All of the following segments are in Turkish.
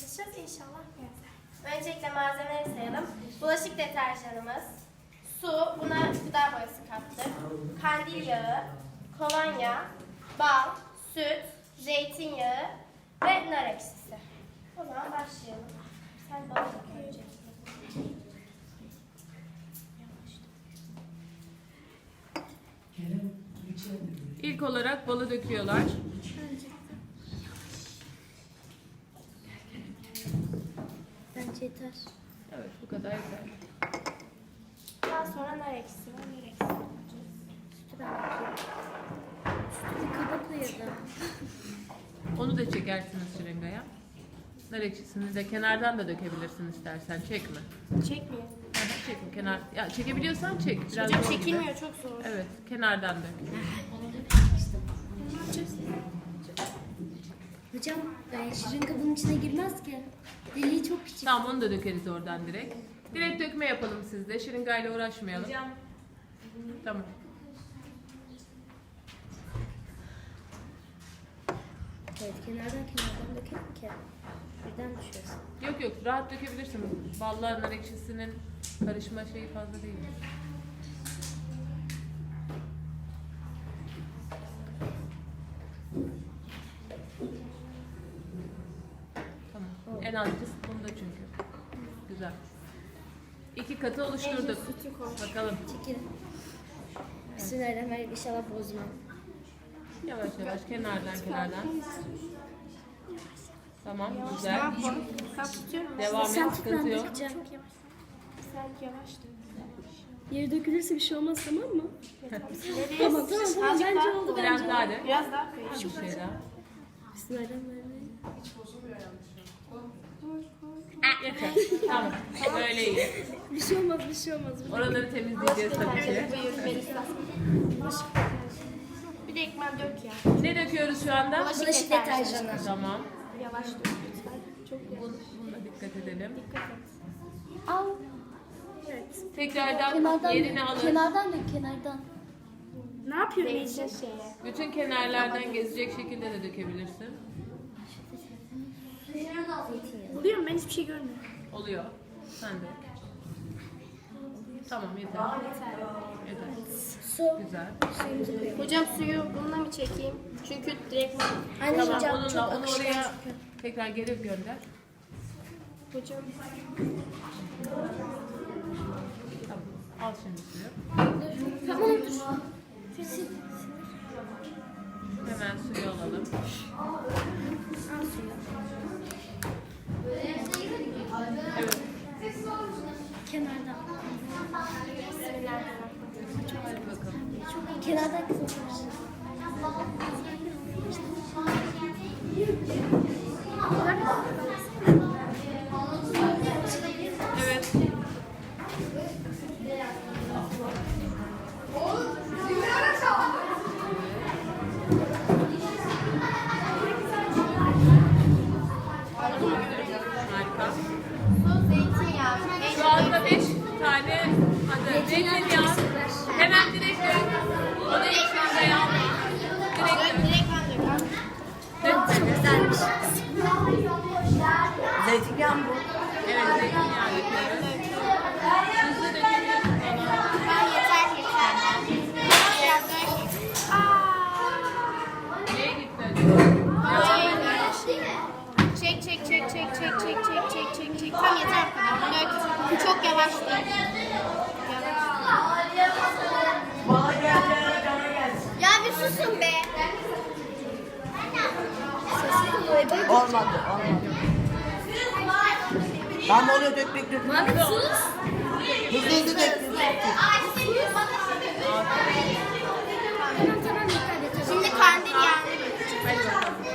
çalışacağız. İnşallah benzer. Öncelikle malzemeleri sayalım. Bulaşık deterjanımız, su, buna gıda boyası kattık, kandil yağı, kolonya, bal, süt, zeytinyağı ve nar ekşisi. O zaman başlayalım. Sen bana bak önce. İlk olarak balı döküyorlar. Yeter. Evet bu kadar yeter. Daha sonra nar ekşisi var. Nar ekşisi yapacağız. Sütü ben bakayım. Sütü bir kaba koyalım. Onu da çekersiniz şırıngaya. Nar ekşisini de kenardan da dökebilirsin istersen. Çekme. Çekmiyor. Aha, Çekme kenar. Ya çekebiliyorsan çek. Biraz Hocam zor gibi. çekilmiyor çok zor. Evet kenardan dök. Hocam e, şırınga bunun içine girmez ki. Deliği çok küçük. Tamam onu da dökeriz oradan direkt. Direkt dökme yapalım sizde. Şırıngayla uğraşmayalım. Tamam. Evet kenardan kenardan dökelim ki. Birden düşüyorsun. Yok yok rahat dökebilirsin. Balla nar ekşisinin karışma şeyi fazla değil. Azıcısı bunda çünkü. Güzel. İki katı oluşturduk. Sütü koy. Bakalım. Çekilin. Bismillahirrahmanirrahim. İnşallah bozmam. Yavaş yavaş kenardan kenardan. Tamam güzel. Sen tutuyorum. Devam et sıkıntı yok. dökeceğim. Çok yavaş. Sen yavaş. Yere dökülürse bir şey olmaz tamam mı? Tamam tamam tamam Azıcık bence oldu Biraz bence. daha de. Biraz daha. Bir şey daha. Bismillahirrahmanirrahim. Yeter. Tamam. Böyle iyi. Bir şey olmaz bir şey olmaz. Oraları temizleyeceğiz tabii ki. Bir de ekmeği dök ya. Ne döküyoruz şu anda? Bulaşık deterjanı. Tamam. Yavaş dök lütfen. Çok yavaş. Buna dikkat edelim. Dikkat et. Al. Evet. Tekrardan Kenardan yerini alın. Kenardan dök kenardan. Ne yapıyorsun. Bütün kenarlardan gezecek şekilde de dökebilirsin. Oluyor mu? Ben hiçbir şey görmüyorum. Oluyor. Sen de. Tamam yeter. Yeter. Su. Güzel. Suyumuzu koyalım. Hocam suyu bununla mı çekeyim? Çünkü direkt Anne Tamam hocam onu çok onu akışkan oraya çünkü. tekrar geri gönder. hocam. Tamam. Al şimdi suyu. Tamam dur. kenarda. Hadi bakalım. Çok kenarda kızartmış. Evet. Oğlum, hadi zeytinyağı. Hemen direkt ekmeğe yağ. Direkt dök. Direkt ben dök. Dök beni. Güzelmiş. Zeytinyağı mı bu? Evet zeytinyağı. Hızlı döküyoruz. Ben yeter yeter. Biraz dök. Aaa. Neye gitti? Çek çek çek çek çek çek çek çek çek. Tam yeter bu kadar. Çok yavaş Olmadı, olmadı. Ben de oraya dökmek dökmek. Mehmet sus. Hızlı hızlı dök. Şimdi kandil yani.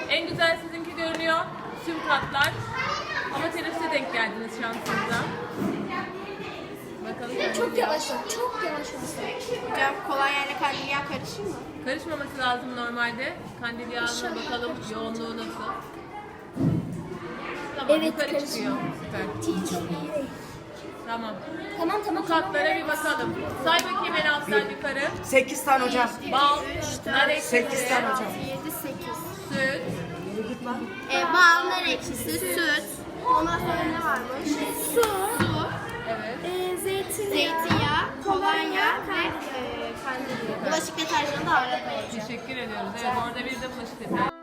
En güzel sizinki görünüyor. Tüm tatlar. Ama teneffüse denk geldiniz şansınız. Çok yavaş ol. Çok yavaş ol. Hocam kolonyayla kandil yağı karışır mı? Karışmaması lazım normalde. Kandil yağının bakalım yoğunluğu nasıl. Tamam Evet, yukarı çıkıyor. karışmıyor. Süper. Çok iyi. Tamam. Tamam tamam. Bu katlara bir bakalım. Say bakayım en alttan yukarı. 8 tane hocam. Bal, nar ekşisi, 8 tane hocam. 7, 8. süt. E, bal, nar ekşisi, süt, Ondan sonra ne varmış? Su. Evet. E, zeytinyağı. Zeytinyağı, kolonya ve e, kandil yağı. Bulaşık deterjanı da arada olacak. Teşekkür ediyoruz. Evet orada bir de bulaşık deterjanı.